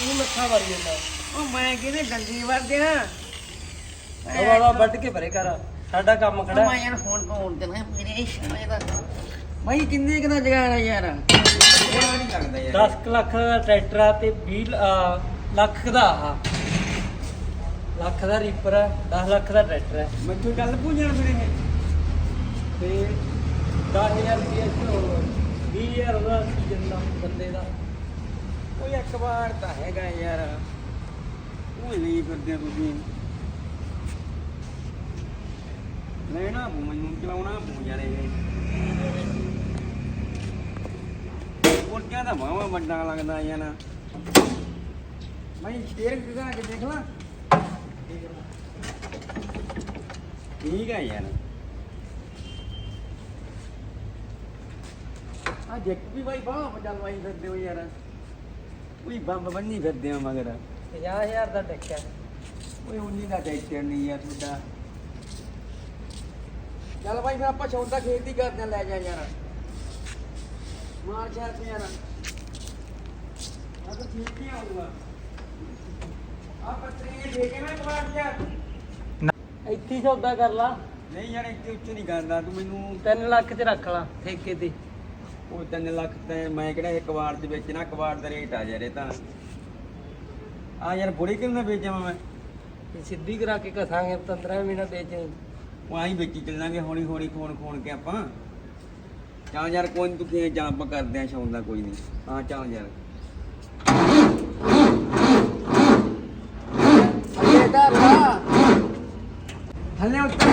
ਤੂੰ ਮੱਥਾ ਮਾਰੀ ਜਾਂਦਾ। ਉਹ ਮੈਂ ਕਿਹਨੇ ਡੰਡੀ ਵਰਦਿਆ ਹਵਾ ਵੱਢ ਕੇ ਭਰੇ ਕਰ ਸਾਡਾ ਕੰਮ ਖੜਾ ਮੈਂ ਯਾਰ ਫੋਨ ਤੇ ਨਾ ਮੇਰੇ ਸ਼ਾਲੇ ਦਾ। ਭਾਈ ਕਿੰਨੇ ਕਿਦਾ ਜਗਾਣਾ ਯਾਰ? ਨਹੀਂ ਲੱਗਦਾ ਯਾਰ। 10 ਲੱਖ ਦਾ ਟਰੈਕਟਰ ਆ ਤੇ 20 ਅਹ, ਲੱਖ ਦਾ ਆ। ਲੱਖ ਦਾ ਰੀਪਰ ਆ 10 ਲੱਖ ਦਾ ਟਰੈਕਟਰ ਹੈ ਮੈਨੂੰ ਗੱਲ ਪੁੱਛਣ ਫਿਰ ਇਹ। ਤੇ 10000 ਰੁਪਏ ਤੋਂ 20000 ਉਹਦਾ ਸੀਜ਼ਨ ਦਾ ਬੰਦੇ ਦਾ। ਕੋਈ ਇੱਕ ਵਾਰ ਤਾਂ ਹੈਗਾ ਯਾਰ। ਉਹ ਨਹੀਂ ਫਿਰਦੇ ਤੁਸੀਂ। ਲੈਣਾ ਪੂ ਮੈਨੂੰ, ਚਲਾਉਣਾ ਪੂ ਯਾਰ ਇਹ। ਕੋਟਿਆਂ ਦਾ ਮਾਵਾ ਵੱਡਾ ਲੱਗਦਾ ਯਾਰ। ਮੈਂ ਸ਼ੇਰ ਕਿਹਦਾ ਕੇ ਦੇਖ ਲਾ। ਠੀਕ ਹੈ ਯਾਰ। ਆ ਜੱਟ ਵੀ ਬਾਈ, ਬਾਹ ਵੱਡਾ ਲਵਾਈ ਫਿਰਦੇ ਹੋ ਯਾਰ। ਕੋਈ ਬੰਬ ਬੰਨੀ ਫਿਰਦੇ ਹੋ ਮਗਰ। 50000 ਦਾ ਟੈਕ ਹੈ। ਓਏ ਉਨੀ ਦਾ ਟੈਕਟਰ ਨਹੀਂ ਯਾਰ ਤੁਹਾਡਾ। ਚੱਲ ਬਾਈ ਫਿਰ ਆਪਾਂ ਛੋਟਾ ਖੇਤ ਹੀ ਕਰਦੇ ਆਂ, ਲੈ ਜਾ ਯਾਰ। ਮਾਰ ਸ਼ਹਿਰ ਤੇ ਯਾਰ। ਆ ਤਾਂ ਠੀਕ ਹੀ ਆਊਗਾ ਆ ਪੱਤਰੀ ਦੇ ਕੇ ਨਾ ਕਮਾਂਡ ਯਾਰ। ਇੱਥੇ ਸੌਦਾ ਕਰ ਲਾ। ਨਹੀਂ ਯਾਰ ਇੱਥੇ ਉੱਚ ਨਹੀਂ ਕਰਦਾ ਤੂੰ ਮੈਨੂੰ 3 ਲੱਖ ਚ ਰੱਖ ਲਾ ਠੇਕੇ ਤੇ। ਉਹ 3 ਲੱਖ ਤੇ ਮੈਂ ਕਿਹੜਾ ਇੱਕ ਵਾਰ ਦੇ ਵਿੱਚ ਨਾ ਕਵਾੜ ਦਾ ਰੇਟ ਆ ਯਾਰ ਇਹ ਤਾਂ। ਆ ਯਾਰ ਬੁੜੀ ਕਿੰਨਾ ਵੇਚਾਂ ਮੈਂ? ਸਿੱਧੀ ਕਰਾ ਕੇ ਕਸਾਂਗੇ 15 ਮਿੰਟ ਵੇਚ ਉਹ ਆਹੀ ਵੇਚੀ ਚੱਲਾਂਗੇ ਹੌਲੀ ਹੌਲੀ ਖੋਣ ਖੋਣ ਕੇ ਆਪਾਂ। ਚੱਲ ਯਾਰ ਕੋਈ ਨੀ ਤੂੰ ਕਿਵੇਂ ਜਾਂ ਆਪਾਂ ਕਰਦੇ ਆਂ ਸ਼ੌਂਕ ਦਾ ਕੋਈ ਨਹੀਂ ਹਾਂ ਚੱਲ ਯਾਰ। ਥੱਲੇ ਉੱਤਰ।